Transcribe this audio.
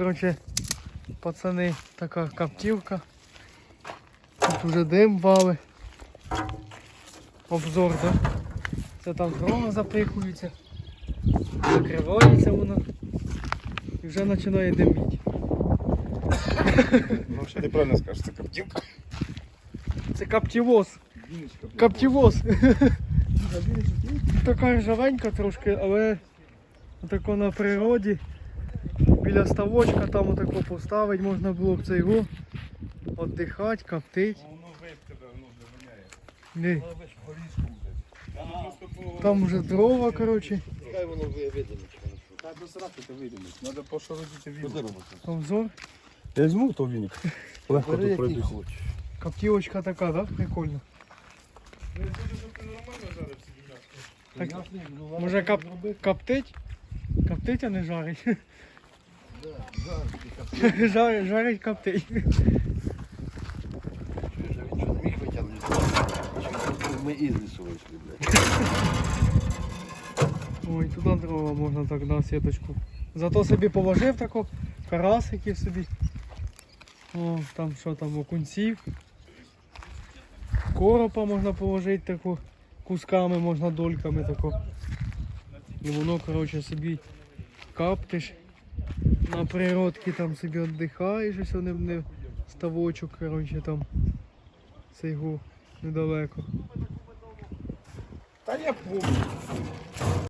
Короче, пацани, така коптівка. Тут вже дим вали. Обзор, так? Це там дрова запихується. Закривається воно. І вже починає диміти. Ну, ще неправильно скажеш, це коптівка. Це коптівоз. Коптівоз. Така ржавенька трошки, але тако на природі. Біля ставочка там отако поставити можна було б цей го. Віддихати, коптить. Воно весь тебе, воно доганяє. Ні. Там вже дрова, коротше. Хай воно видимить. До сраки ти вийдемо. Треба пошародити віник. Обзор. Я візьму то віник. Легко тут який пройдусь. Коптівочка така, так? Прикольно. Так, Ясний, ну, ладно, Може коптить? Коптить, а не жарить. Да, да, тільки Жар... Жарить, коптить. Чуєш, а він що витягнути? Ми із лісу вийшли, блядь. Ой, туди дрова можна так на сіточку. Зато собі положив тако карасиків собі. О, там що там, окунців. Коропа можна положити тако. Кусками можна дольками тако. І воно, коротше, собі каптиш. На природці там собі віддихаєш, ось не, не ставочок, коротше, там. Цей го недалеко. Та я помню.